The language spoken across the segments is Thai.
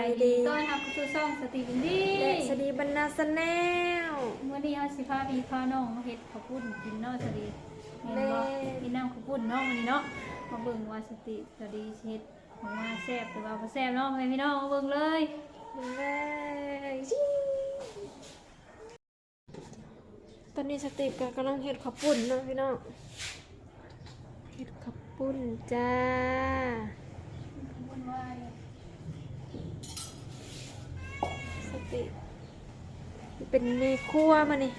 ายดีต้อนรับเข้าสู่ช่องสติวินดีและสวัสดีบรรณาสแนลเมื่อนี้เฮาสิพาพี่พาน้องมาเฮ็ดข้าวปุ้นกินเนาะสวัสดีแม่นบ่แม่กินน้ำข้าวปุ้นเนาะมื้อนี้เนาะมาเบิ่งว่าสติสวัสดีสิเฮ็ดของว่าแซ่บหรือว่าบ่แซ่บเนาะให้พี่น้องมาเบิ่งเลยเลยตอนนี้สติปก็กำลังเห็ดขับปุ่นเนาะพี่น้องเห็ดขับปุ่นจ้าปุ้นว่าสติเป็นในครัวมานี่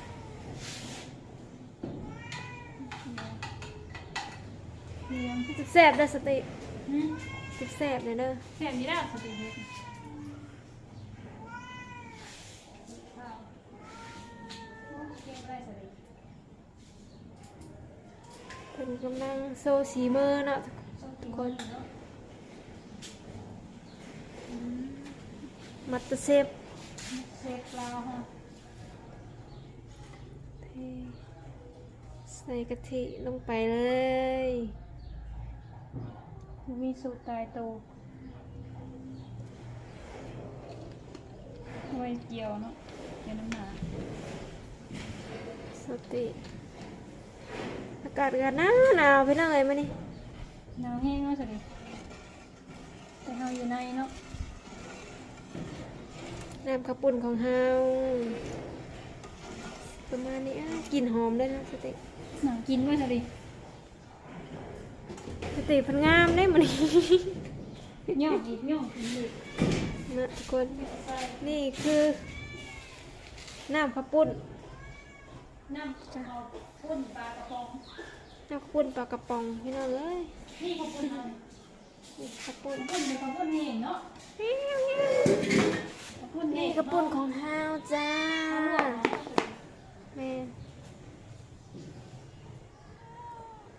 เลี้ยงสิบแซ่บเด้อสติหึสิบแซ่บเลยเด้อแซ่บนี่แล้วสติเฮ็ดข้าวโอเคได้สติเป็นกำลังโซสีมือเนาะทุกคนมัตเตอร์เซฟ เซฟลาวฮะเทใส่กะทิลงไปเลยมีสูตรตายตัวไว้เกี่ยวเนาะเกี่ยวน้ำหนาสติอากาศก็หนาวหนาวพี่น้องเอ้ยมานี่หนาวแห้งเนาะสิแต่เฮาอยู่ในเนาะ น้ำข้าวปุ้นของเฮาประมาณนี้อะกลิ่นหอมเลยนะสติหนังกินว่าสิสติพันงามได้มันย่องอีกย่องกินอีกนะทุกคนนี่คือน้ำข้าวปุ้นน้ำจะเอาปุ้นปลากระป๋องน้ำข้าวปุ้นปลากระป๋องพี่น้องเอ้ยนี่ข้าวปุ้นเอานี่ข้าวปุ้นข้าวปุ้นเป็นข้าวปุ้นแห้งเนาะข้าว ปุ้นแห้นี่งข้าวปุ้นของเฮาจ้าเอาลวกแม่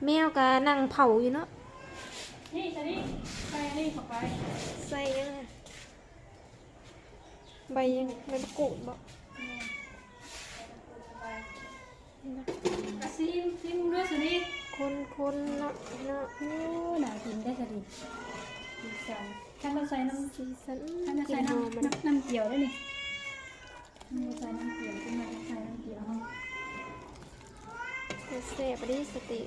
แมวก็นั่งเผาอยู่เนาะนี่สิใส่นี่เข้าไปใส่ยังไงใบยังใบมะกรูดบอกกระซิมซิมด้วยสิคนคนเนาะเนาะโอ้หนากินได้สิดีจัง ถ้าเราใส่น้ำสีสันถ้าเรากลิใส่นหอมมันน้ำน้ำน้ำเกี๊ยวได้นี่เราใส่น้ำเกี๊ยวขึ้นมาใส่น้ำเกี๊ยวเสพดิสติ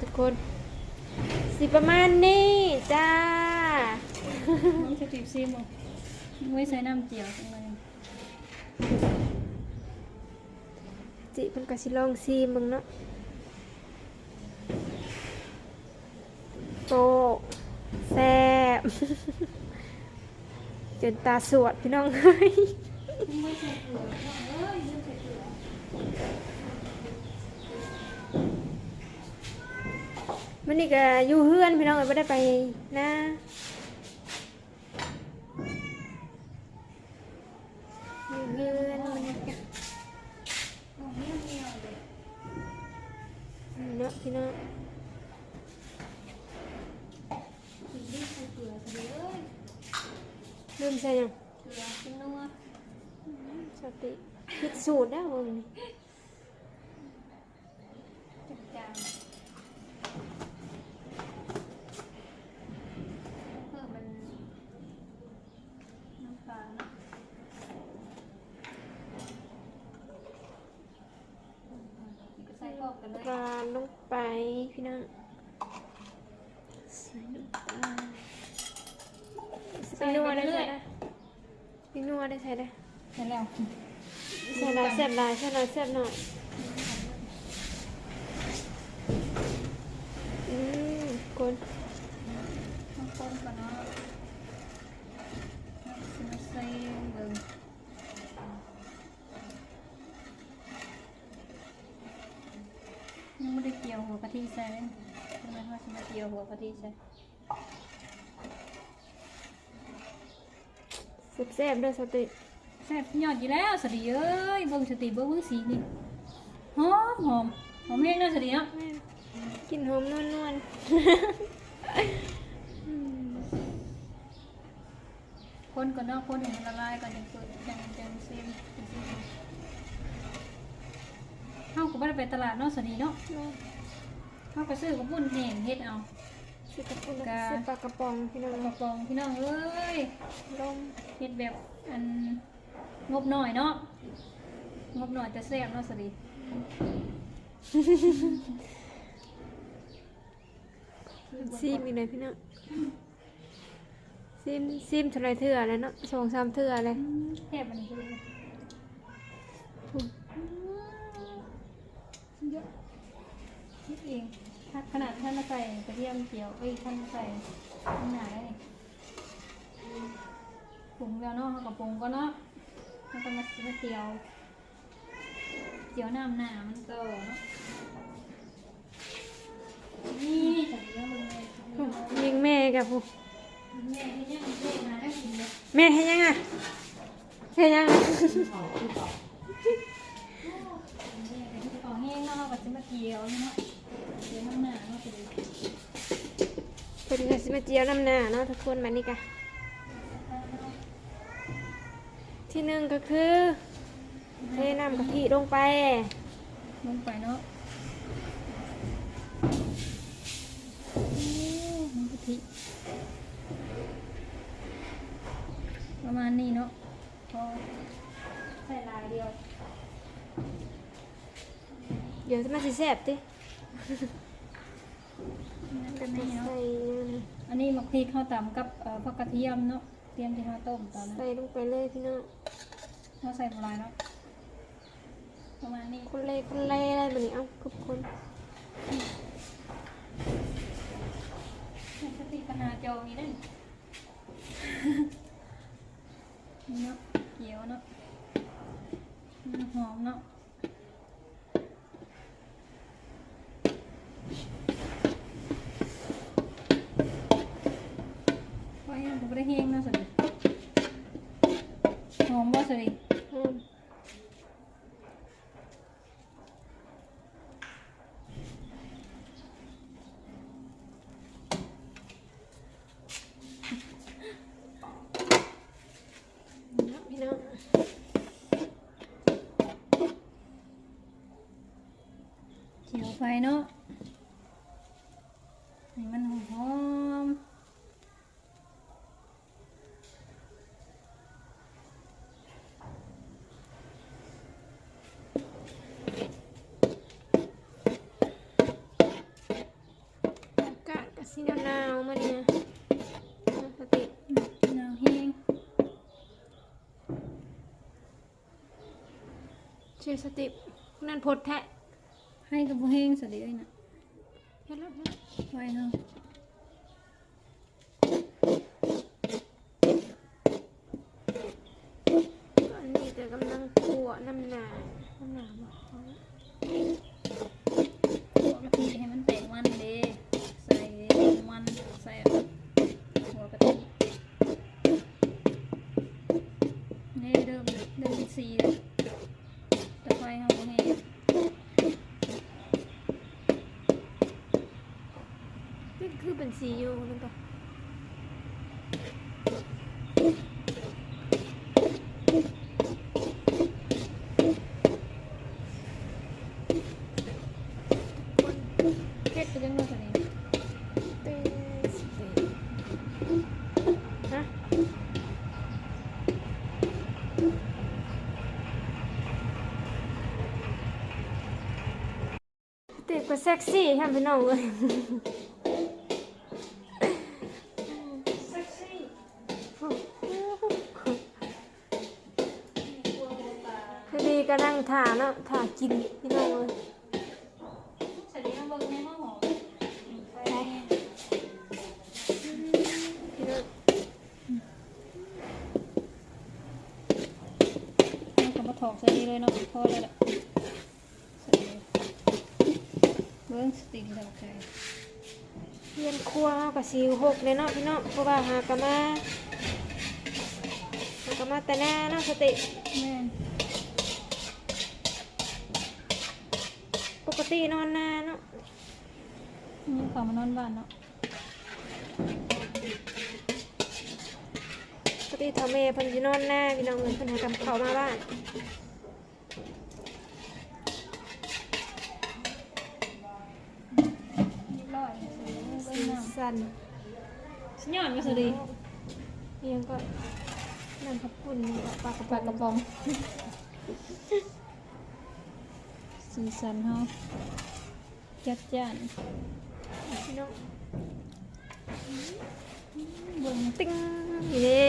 ทุกคน สิประมาณนี้จ้าน้องจะจีบซิมบ่ไม่ใส่น้ำเจียวจังเลยจิเป็นกะสิลองซีมึงเนาะ โตแซ่บจนตาสวดพี่น้องเฮ้ยมันนี่ก็อยู่เฮือนพี่น้องเอ้ยไม่ได้ไปนะอยู่เฮือนมันนี่ก็ โอ้เหี้ยวเหี้ยวเลย เนาะพี่น้อง กินไม่ใส่เกลือซะเลย ลืมใส่ยังเกลือกินนัวสติคิดสูตรได้วมึงนี่จัดจานเพิ่มมันน้ำตาเนาะก็ใส่พร้อมกันเลยปลาลงไปพี่น้องใส่น้ำตาลเป็นนัวได้ใช่ไหมเป็น นัวได้ใช่ได้เสร็จแล้วใส่หลายแซ่บหลายใส่หลายแซ่บหน่อยอืมคนต้องคนก่อนเนาะมาใส่เบิ่งยังไม่ได้เกี่ยวหัวกะทิใส่เลยทำไมว่าจะมาเกี่ยวหัวกะทิใส่ แซ่บๆด้วยสติแซ่บยอดอยู่แล้วสติเอ้ยเบิ่งสติเบิ่งเบิ่งสีนี่หอมหอมหอมแห้งเนาะสติเนาะแม่กลินหอมนวลนวลอืมคนก่อนเนาะคนให้มันละลายก่อนจังเปิดจังจังเซมจังเซมเฮาก็บ่ได้ไปตลาดเนาะสติเนาะเฮาก็ซื้อกับปุ้นแห้งเฮ็ดเอา สิกระปุนแล้วก็สิปลากระป๋องพี่น้องกระป๋องพี่น้องเอ้ยลงเฮ็ดแบบอันงบหน่อยเนาะงบหน่อยจะแซ่บเนาะสดีซิมอีกเลยพี่น้องซิมซิมเท่าไรเถื่อแล้วเนาะสองสามเถื่อเลยแซ่บมันคือเยอะคิดเองถ้า ขนาดท่านใส่กระเทียมเจียวเอ้ยท่านใส่ข้างหน้าได้นี่ปรุงแล้วเนาะกระปรุงก็เนาะแล้วก็มามาเจียว เจียวน้ำหนามันก็เนาะนี่แต่เดี๋ยวมึงเลยยิงแม่กับผู้แม่ที่ยังเด็กมาได้กินเลยแม่ให้ยังอะให้ยังอะแม่ก็ที่ขอแห้งเนาะกับซิมาเกียวเนาะ เดี๋ยวน้ำหนาเนาะไปเลยเป็นกสิมาเจียวน้ำหน้าเนาะทุกคนมานี่กะที่หนึ่งก็คือเทน้ำกะทิลงไปลงไปเนาะน้ำกะทิประมาณนี้เนาะพอใส่ลายเดียว เดี๋ยวจะมาสิแซ่บติ นั่นก็ก็จะนี่เนาะใส่อันนี้มักพริกข้าวตำกับเอ่อผักกระเทียมเนาะ เตรียมที่ข้าวต้มตอนนั้นใส่ลงไปเลยพี่น้องเราใส่ปลายเนาะ ประมาณนี้คนเลยคนเลยอะไรแบบนี้เอ้าทุกคนสติปัญหาจองนี้ได้นี่เนาะเกี๊ยวเนาะมันหอมเนาะไว้ผมไม่ได้แห้งเนาะสิ หอมว่าสิ อืมพี่น้อง เขียวไฟเนาะให้มันหอม อากาศก็สิหนาวๆมาเนี่ยสติหนาวแห้งชื่อสตินั่นพดแทะให้กับบ่แห้งสะดีเลยนะเห็นแล้วเห็นแล้วไว้เนาะ ตอนนี้จะกำลังขั่วน้ำหนาน้ำหนาบอกเขา หัวกะทิให้มันแตกมันเด้ใส่มันใส่หัวกะทินี่เริ่มเริ่มเป็นสีแล้วแต่ไฟเฮาบ่แห้ง นี่คือเป็นสีอยู่นั่นก็คน เฮ็ดไปจังว่าสะดี เป็นสติฮะ ติดกับเซ็กซี่ค่ะพี่น้องเลยพอดีกำลังถ่าเนาะถ่ากินพี่น้องเลยสะดีมาเบิ่งแม่มาหอมไฟแห้งพี่น้องเอากลับมาถอกใส่นี่เลยเนาะพอแล้วแหละใส่เลย เบิ้งสติกดอกไก่เพียนครัวเฮากับสีหกเลยเนาะพี่น้องเพราะว่าหากะมาหากะมาแต่หน้าเนาะสติแม่นปกตินอนนาเนาะนี่เขามานอนบ้านเนาะปกติทำเมเพิ่นสินอนหน้าพี่น้องเงินเพิ่นหากำเข้ามาบ้าน เรียบร้อยใส่เบิ้งน้ำใสสันสุดยอดมาสดีเอียงก็น้ำข้าวปุ้นนี่ก็ปลากระปลากระป๋องสีสันเฮาจัดจ้านพี่น้องเบิ่งติ้งนี่เด้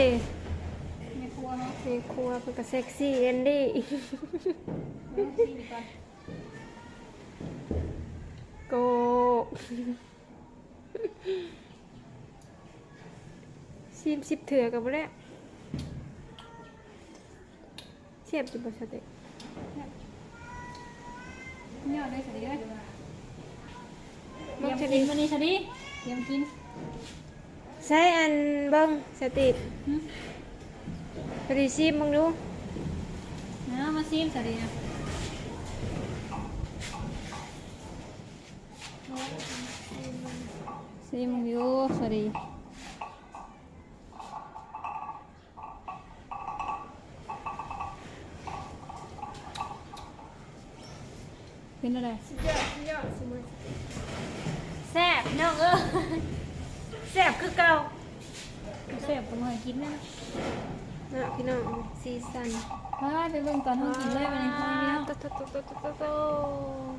ในครัวเนาะในครัวเพิ่นก็เซ็กซี่เอนดี้เบิ่งสีก่อนโก ซิมสิบเถื่อกับบ่แล้วเทียบจุบสเต็กยอดได้สดีเลยบอเตรีกยมชกินินดวันนี้สดีเตรียมกินใช้อันเบิ้งสติหึพอดีซิมมึงดูนะมาซิมสดีนะ ซิมอยู่สดีเป็นอะไรยอดยอดสมุนแซ่บน้องเอ้ยแซ่บคือเก่าแซ่บก็มาให้กินนะน่ะพี่น้องซีซันพาไปเบิ่งตอนเฮากินเลยวันนี้พ่อแม่พี่น้องโตโตโตโตโตโต